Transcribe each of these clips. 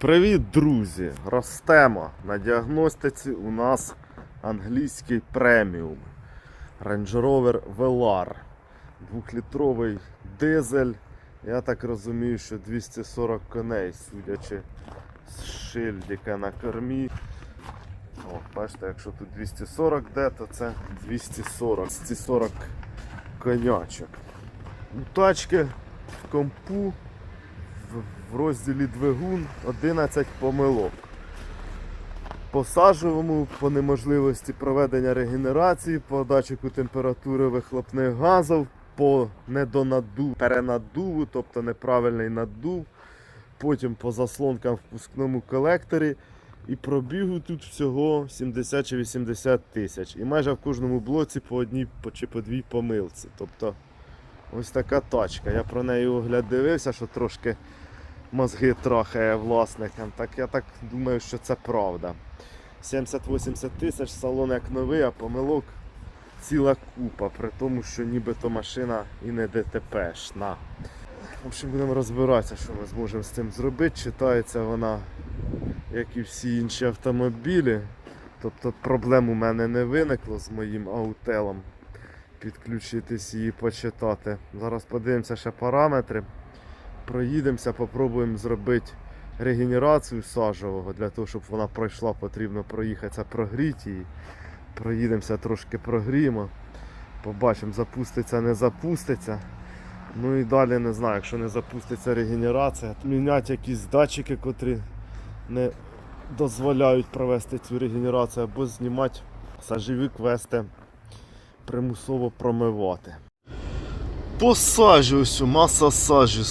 Привіт, друзі! Ростемо. На діагностиці у нас англійський преміум. Range Rover Velar. Двохлітровий дизель. Я так розумію, що 240 коней, судячи з шильдика на кормі. О, бачите, якщо тут 240 де, то це 240. 240 конячок. У тачки в компу в- розділі двигун 11 помилок. По по неможливості проведення регенерації, по датчику температури вихлопних газів, по недонаддуву, перенаддуву, тобто неправильний наддув, потім по заслонкам в впускному колекторі. І пробігу тут всього 70 чи 80 тисяч. І майже в кожному блоці по одній чи по дві помилці. Тобто ось така тачка. Я про неї огляд дивився, що трошки мозги трахає власникам. Так я так думаю, що це правда. 70-80 тисяч, салон як новий, а помилок ціла купа, при тому, що нібито машина і не ДТПшна. В общем, будемо розбиратися, що ми зможемо з цим зробити. Читається вона, як і всі інші автомобілі. Тобто проблем у мене не виникло з моїм аутелом. Підключитись її почитати. Зараз подивимося ще параметри проїдемося, попробуємо зробити регенерацію сажового. Для того, щоб вона пройшла, потрібно проїхатися, прогріти її. Проїдемося трошки прогріємо. Побачимо, запуститься, не запуститься. Ну і далі не знаю, якщо не запуститься регенерація, міняти якісь датчики, котрі не дозволяють провести цю регенерацію, або знімати сажові квести, примусово промивати. По маса сажі,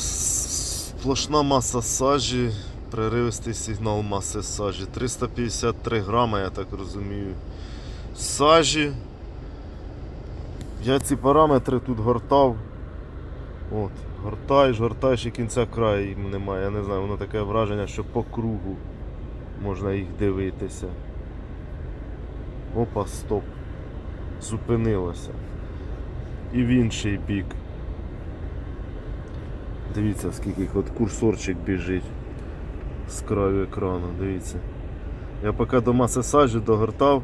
сплошна маса сажі, преривистий сигнал маси сажі. 353 грама, я так розумію. Сажі. Я ці параметри тут гортав. От, гортаєш, гортаєш і кінця краю немає. Я не знаю, воно таке враження, що по кругу можна їх дивитися. Опа, стоп. Зупинилося. І в інший бік. Дивіться, скільки от курсорчик біжить з краю екрану, дивіться. Я поки до маси сажі догортав,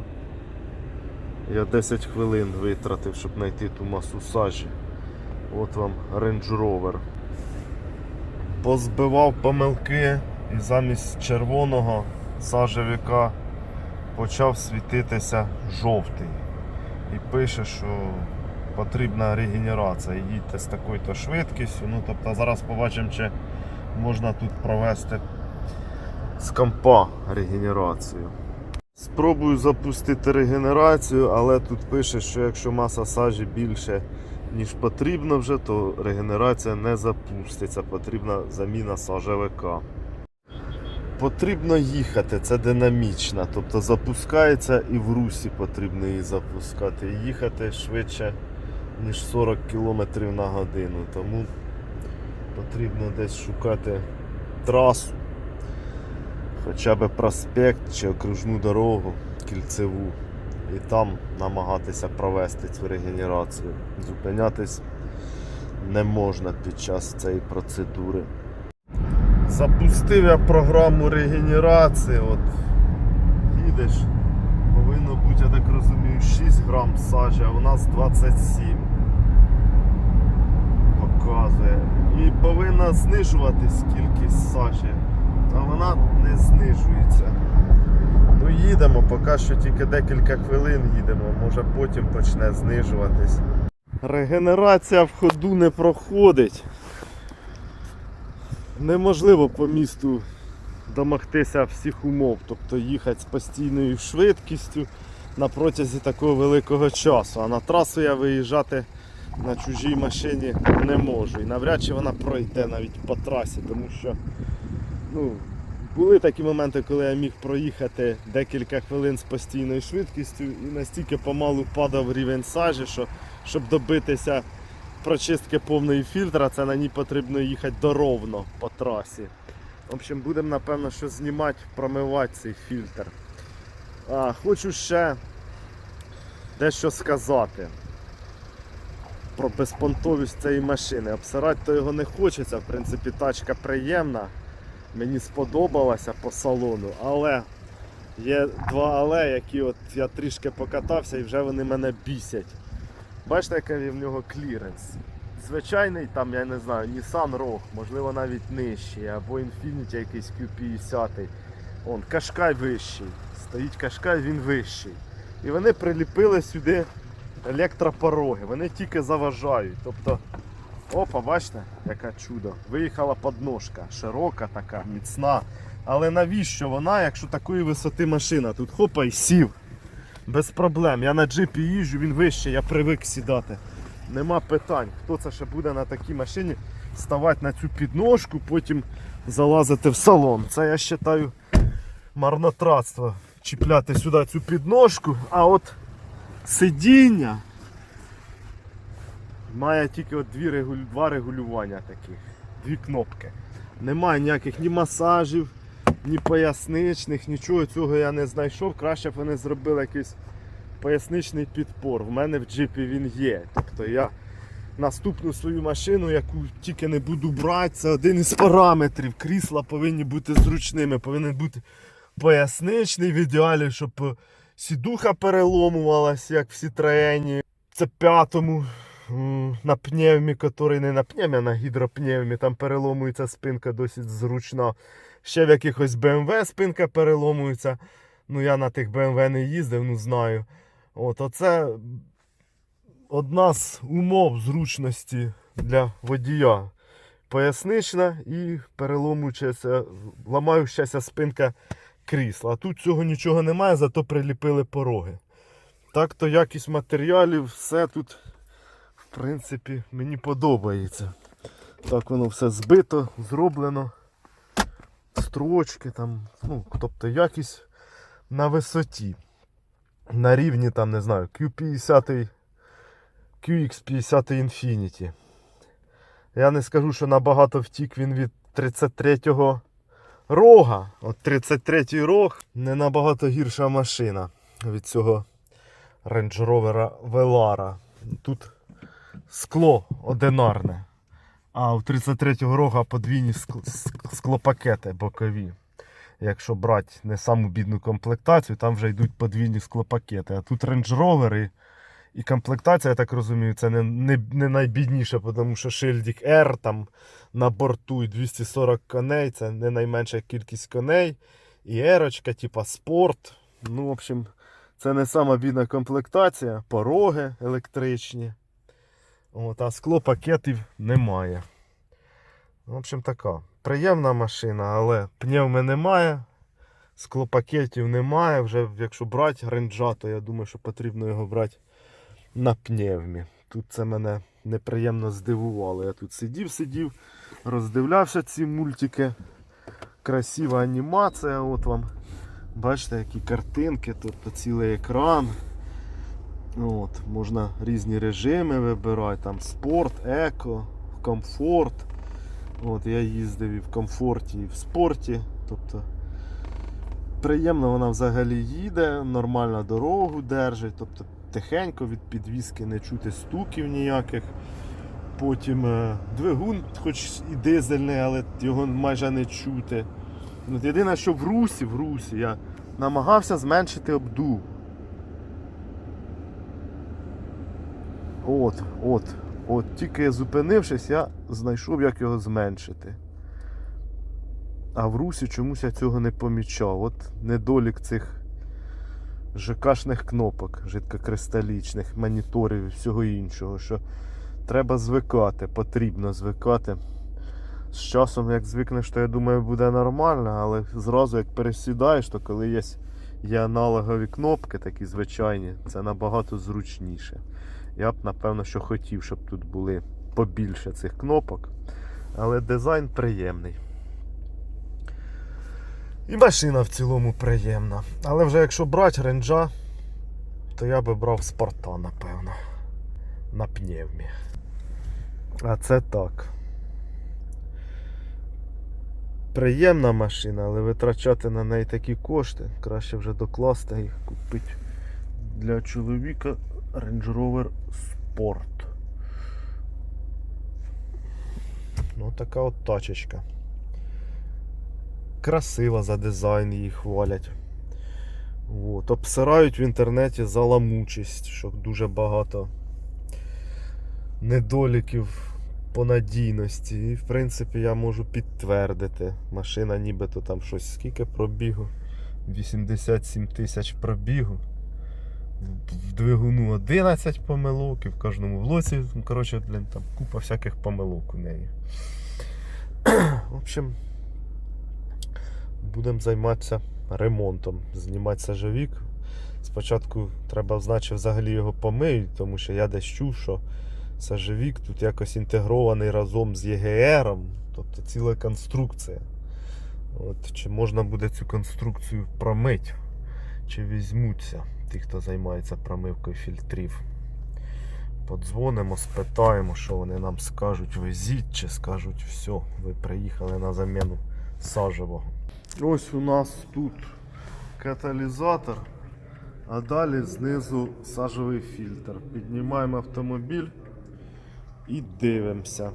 я 10 хвилин витратив, щоб знайти ту масу сажі. От вам Range Rover. Позбивав помилки і замість червоного сажевика почав світитися жовтий. І пише, що потрібна регенерація. Їдьте з такою-то швидкістю. Ну, тобто зараз побачимо, чи можна тут провести з компа регенерацію. Спробую запустити регенерацію, але тут пише, що якщо маса сажі більше, ніж потрібно вже, то регенерація не запуститься. Потрібна заміна сажевика. Потрібно їхати, це динамічна, тобто запускається і в русі потрібно її запускати. Їхати швидше, ніж 40 км на годину. Тому потрібно десь шукати трасу, хоча б проспект чи окружну дорогу кільцеву. І там намагатися провести цю регенерацію. Зупинятись не можна під час цієї процедури. Запустив я програму регенерації. От їдеш, я так розумію, 6 грам сажі, а у нас 27 показує. І повинна знижуватись кількість сажі, а вона не знижується. Ну їдемо, поки що тільки декілька хвилин їдемо, може потім почне знижуватись. Регенерація в ходу не проходить неможливо по місту домогтися всіх умов, тобто їхати з постійною швидкістю на протязі такого великого часу. А на трасу я виїжджати на чужій машині не можу. І навряд чи вона пройде навіть по трасі, тому що ну, були такі моменти, коли я міг проїхати декілька хвилин з постійною швидкістю і настільки помалу падав рівень сажі, що щоб добитися прочистки повної фільтра, це на ній потрібно їхати доровно по трасі. В общем, будемо напевно що знімати, промивати цей фільтр. А, хочу ще дещо сказати про безпонтовість цієї машини. Обсирати то його не хочеться, в принципі, тачка приємна. Мені сподобалася по салону, але є два але, які от я трішки покатався і вже вони мене бісять. Бачите, який в нього кліренс. Звичайний там, я не знаю, Nissan Rogue, можливо навіть нижчий, або Infiniti якийсь Q50. Он, Кашкай вищий. Стоїть Кашкай, він вищий. І вони приліпили сюди електропороги. Вони тільки заважають. Тобто, опа, бачите, яке чудо. Виїхала подножка, широка така, міцна. Але навіщо вона, якщо такої висоти машина? Тут хопа і сів. Без проблем. Я на джипі їжджу, він вищий, я привик сідати. Нема питань. Хто це ще буде на такій машині ставати на цю підножку, потім залазити в салон. Це я вважаю марнотратство. Чіпляти сюди цю підножку, а от сидіння має тільки от дві регулю... два регулювання таких, дві кнопки. Немає ніяких ні масажів, ні поясничних, нічого цього я не знайшов. Краще б вони зробили якийсь поясничний підпор. В мене в джипі він є. Тобто я наступну свою машину, яку тільки не буду брати, це один із параметрів. Крісла повинні бути зручними, повинен бути поясничний в ідеалі, щоб е, сідуха переломувалась, як в Citroені. Це п'ятому на пневмі, який не на пневмі, а на гідропневмі, там переломується спинка досить зручна. Ще в якихось BMW спинка переломується. Ну я на тих BMW не їздив, ну знаю. От оце одна з умов зручності для водія. Пояснична і переломуючася, ламаючася спинка крісла. А тут цього нічого немає, зато приліпили пороги. Так то якість матеріалів, все тут, в принципі, мені подобається. Так воно все збито, зроблено. Строчки там, ну, тобто якість на висоті. На рівні там, не знаю, Q50, QX50 Infinity. Я не скажу, що набагато втік він від 33-го рога. От 33-й рог не набагато гірша машина від цього Range Rover Velara. Тут скло одинарне. А у 33-го рога подвійні ск- ск- склопакети бокові. Якщо брати не саму бідну комплектацію, там вже йдуть подвійні склопакети. А тут Range Rover і, і комплектація, я так розумію, це не, не, не найбідніша, тому що шильдик R там на борту і 240 коней, це не найменша кількість коней. І ерочка, типа спорт. Ну, в общем, це не сама бідна комплектація, пороги електричні. От, а склопакетів немає. В общем, така. Приємна машина, але пневми немає, склопакетів немає. Вже якщо брати ренджа, то я думаю, що потрібно його брати на пневмі. Тут це мене неприємно здивувало. Я тут сидів, сидів, роздивлявся ці мультики. Красива анімація. От вам. Бачите, які картинки, тобто цілий екран. От, можна різні режими вибирати, там спорт, еко, комфорт. От, я їздив і в комфорті, і в спорті. Тобто приємно вона взагалі їде, нормально дорогу держить, тобто тихенько від підвіски не чути стуків ніяких. Потім е, двигун, хоч і дизельний, але його майже не чути. От єдине, що в русі, в русі я намагався зменшити обдув. От, от, от, тільки зупинившись, я знайшов, як його зменшити. А в русі чомусь я цього не помічав. От недолік цих ЖКшних кнопок, жидкокристалічних, моніторів і всього іншого, що треба звикати, потрібно звикати. З часом, як звикнеш, то я думаю, буде нормально, але зразу як пересідаєш, то коли є, є аналогові кнопки, такі звичайні, це набагато зручніше. Я б напевно що хотів, щоб тут були побільше цих кнопок. Але дизайн приємний. І машина в цілому приємна. Але вже якщо брати ренджа, то я би брав спорта, напевно. На пневмі. А це так. Приємна машина, але витрачати на неї такі кошти. Краще вже докласти їх купити для чоловіка Range Rover Sport. Ну, така от тачечка. Красива за дизайн її хвалять. От. Обсирають в інтернеті за ламучість, що дуже багато недоліків по надійності. І в принципі я можу підтвердити. Машина нібито там щось скільки пробігу. 87 тисяч пробігу. В двигуну 11 помилок і в кожному влоці, ну, коротше, блін, там купа всяких помилок у неї. В общем, будемо займатися ремонтом, знімати сажовік. Спочатку треба знати, чи взагалі його помиють, тому що я десь чув, що сажовік тут якось інтегрований разом з ЄГР, тобто ціла конструкція. От, чи можна буде цю конструкцію промити, чи візьмуться ті, хто займається промивкою фільтрів. Подзвонимо, спитаємо, що вони нам скажуть, везіть, чи скажуть, все, ви приїхали на заміну сажевого. Ось у нас тут каталізатор, а далі знизу сажевий фільтр. Піднімаємо автомобіль і дивимося.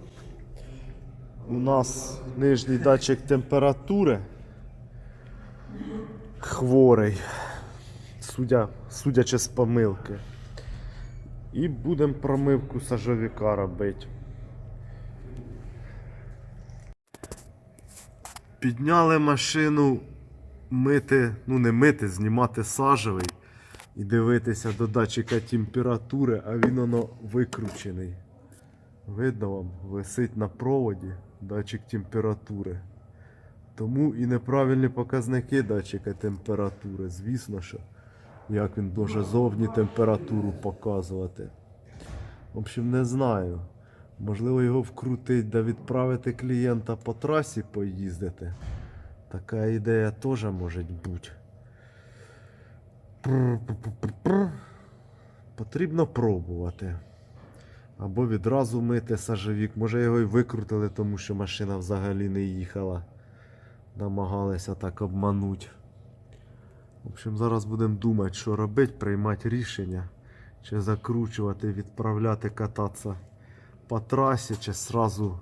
У нас нижній датчик температури хворий, судя, судячи з помилки. І будемо промивку сажовіка робити. Підняли машину мити, ну не мити, знімати сажевий і дивитися до датчика температури, а він воно викручений. Видно вам, висить на проводі датчик температури. Тому і неправильні показники датчика температури. Звісно, що як він може зовні температуру показувати. В общем, не знаю. Можливо, його вкрутить да відправити клієнта по трасі поїздити. Така ідея теж може бути. Потрібно пробувати. Або відразу мити сажевік. Може його й викрутили, тому що машина взагалі не їхала. Намагалися так обманути. В общем, зараз будемо думати, що робити, приймати рішення. Чи закручувати, відправляти кататися по трасі, чи сразу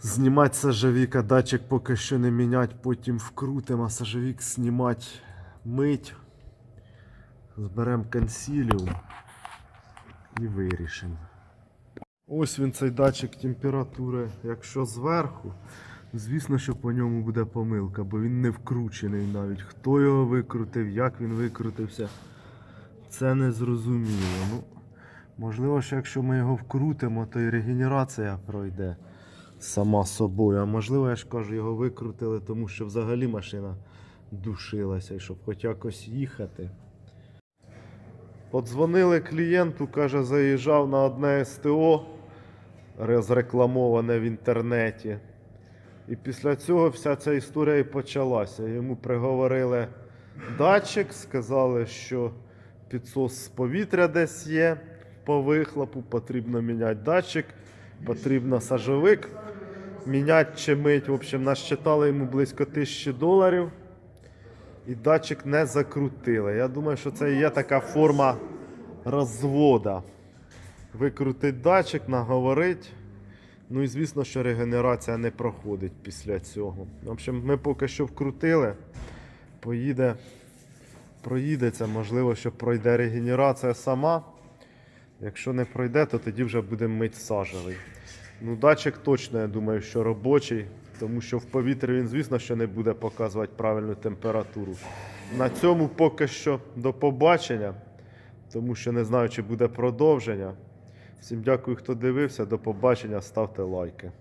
знімати сажевік, а датчик поки що не міняти, потім вкрутимо, а сажевік знімати, мить. Зберемо консиліум і вирішимо. Ось він цей датчик температури. Якщо зверху, звісно, що по ньому буде помилка, бо він не вкручений навіть. Хто його викрутив, як він викрутився, це не зрозуміло. Ну, можливо, що якщо ми його вкрутимо, то і регенерація пройде сама собою. А можливо, я ж кажу, його викрутили, тому що взагалі машина душилася, і щоб хоч якось їхати. Подзвонили клієнту, каже, заїжджав на одне СТО, розрекламоване в інтернеті. І після цього вся ця історія і почалася. Йому приговорили датчик, сказали, що підсос з повітря десь є по вихлопу, потрібно міняти датчик, потрібно сажовик міняти чи мить. В общем, насчитали йому близько тисячі доларів. І датчик не закрутили. Я думаю, що це є така форма розвода. Викрутить датчик, наговорить. Ну і звісно, що регенерація не проходить після цього. В общем, ми поки що вкрутили. Поїде, проїдеться, можливо, що пройде регенерація сама. Якщо не пройде, то тоді вже будемо мить сажевий. Ну, датчик точно, я думаю, що робочий, тому що в повітрі він, звісно, що не буде показувати правильну температуру. На цьому поки що до побачення, тому що не знаю, чи буде продовження. Всім дякую, хто дивився. До побачення, ставте лайки.